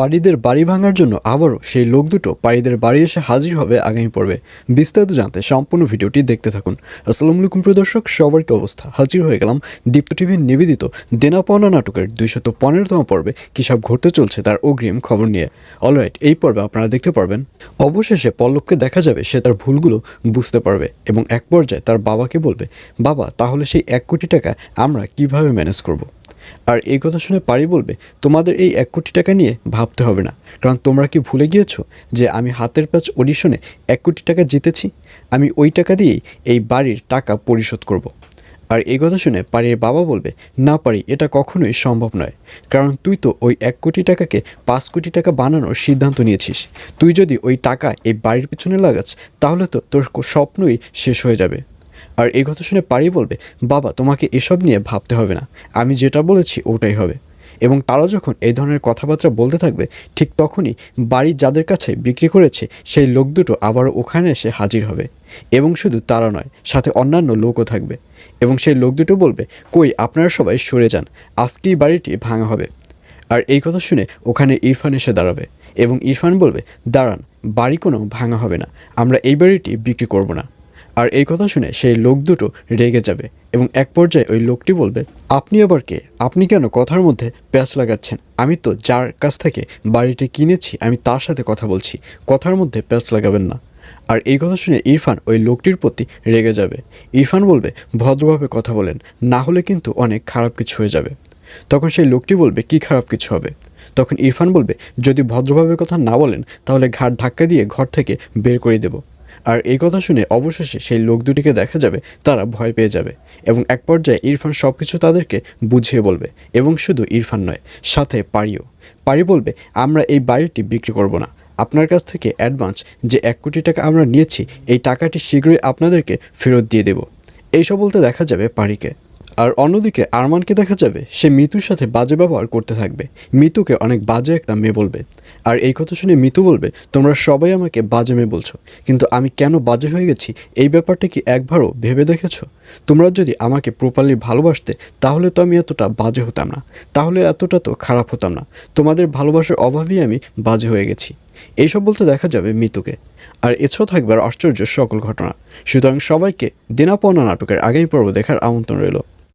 পাড়িদের বাড়ি ভাঙার জন্য আবারও সেই লোক দুটো পাড়িদের বাড়ি এসে হাজির হবে আগামী পর্বে। বিস্তারিত জানতে সম্পূর্ণ ভিডিওটি দেখতে থাকুন। আসসালামু আলাইকুম, প্রিয় দর্শক, সবার কি অবস্থা? হাজির হয়ে গেলাম দীপ্ত টিভির নিবেদিত দেনা পাওনা নাটকের দুইশত পনেরোতম পর্বে। কী সব ঘটতে চলছে তার অগ্রিম খবর নিয়ে। অলরাইট এই পর্বে আপনারা দেখতে পারবেন, অবশেষে পল্লবকে দেখা যাবে, সে তার ভুলগুলো বুঝতে পারবে এবং এক পর্যায়ে তার বাবাকে বলবে, বাবা, তাহলে সেই এক কোটি টাকা আমরা কীভাবে ম্যানেজ করব। আর এই কথা শুনে পারি বলবে, তোমাদের এই এক কোটি টাকা নিয়ে ভাবতে হবে না। কারণ তোমরা কি ভুলে গিয়েছো যে আমি হাতের প্যাচ অডিশনে এক কোটি টাকা জিতেছি? আমি ওই টাকা দিয়েই এই বাড়ির টাকা পরিশোধ করব। আর এই কথা শুনে পারির বাবা বলবে, না পারি, এটা কখনোই সম্ভব নয়। কারণ তুই তো ওই এক কোটি টাকাকে পাঁচ কোটি টাকা বানানোর সিদ্ধান্ত নিয়েছিস। তুই যদি ওই টাকা এই বাড়ির পিছনে লাগাস, তাহলে তো তোর স্বপ্নই শেষ হয়ে যাবে। আর এই কথা শুনে পারি বলবে, বাবা, তোমাকে এসব নিয়ে ভাবতে হবে না। আমি যেটা বলেছি, ওটাই হবে। এবং তারা যখন এই ধরনের কথাবার্তা বলতে থাকবে, ঠিক তখনই বাড়ি যাদের কাছে বিক্রি করেছে, সেই লোক দুটো আবার ওখানে এসে হাজির হবে। এবং শুধু তারা নয়, সাথে অন্যান্য লোকও থাকবে। এবং সেই লোক দুটো বলবে, কই, আপনারা সবাই সরে যান, আজকেই বাড়িটি ভাঙা হবে। আর এই কথা শুনে ওখানে ইরফান এসে দাঁড়াবে এবং ইরফান বলবে, দাঁড়ান, বাড়ি কোনো ভাঙা হবে না। আমরা এই বাড়িটি বিক্রি করব না। আর এই কথা শুনে সেই লোক দুটো রেগে যাবে এবং এক পর্যায়ে ওই লোকটি বলবে, আপনি আবার কে? আপনি কেন কথার মধ্যে প্যাঁচ লাগাচ্ছেন? আমি তো যার কাছ থেকে বাড়িটি কিনেছি, আমি তার সাথে কথা বলছি। কথার মধ্যে প্যাঁচ লাগাবেন না। আর এই কথা শুনে ইরফান ওই লোকটির প্রতি রেগে যাবে। ইরফান বলবে, ভদ্রভাবে কথা বলেন, না হলে কিন্তু অনেক খারাপ কিছু হয়ে যাবে। তখন সেই লোকটি বলবে, কি খারাপ কিছু হবে? তখন ইরফান বলবে, যদি ভদ্রভাবে কথা না বলেন, তাহলে ঘাট ধাক্কা দিয়ে ঘর থেকে বের করে দেব। আর এই কথা শুনে অবশেষে সেই লোক দুটিকে দেখা যাবে, তারা ভয় পেয়ে যাবে এবং এক পর্যায়ে ইরফান সব কিছু তাদেরকে বুঝিয়ে বলবে এবং শুধু ইরফান নয়, সাথে পারিও। পারি বলবে, আমরা এই বাড়িটি বিক্রি করব না। আপনার কাছ থেকে অ্যাডভান্স যে এক কোটি টাকা আমরা নিয়েছি, এই টাকাটি শীঘ্রই আপনাদেরকে ফেরত দিয়ে দেব। এইসব বলতে দেখা যাবে পারিকে। আর অন্যদিকে আরমানকে দেখা যাবে, সে মিতুর সাথে বাজে ব্যবহার করতে থাকবে। মিতুকে অনেক বাজে একটা মেয়ে বলবে। আর এই কথা শুনে মিতু বলবে, তোমরা সবাই আমাকে বাজে মেয়ে বলছো, কিন্তু আমি কেন বাজে হয়ে গেছি? এই ব্যাপারটা কি একবারও ভেবে দেখেছ? তোমরা যদি আমাকে প্রপারলি ভালোবাসতে, তাহলে তো আমি এতটা বাজে হতাম না। তাহলে এতটা তো খারাপ হতাম না। তোমাদের ভালোবাসার অভাবেই আমি বাজে হয়ে গেছি। এইসব বলতে দেখা যাবে মিতুকে। আর এছাড়াও থাকবে আর আশ্চর্য সকল ঘটনা। সুতরাং সবাইকে দেনা পাওনা নাটকের আগামী পর্ব দেখার আমন্ত্রণ রইল।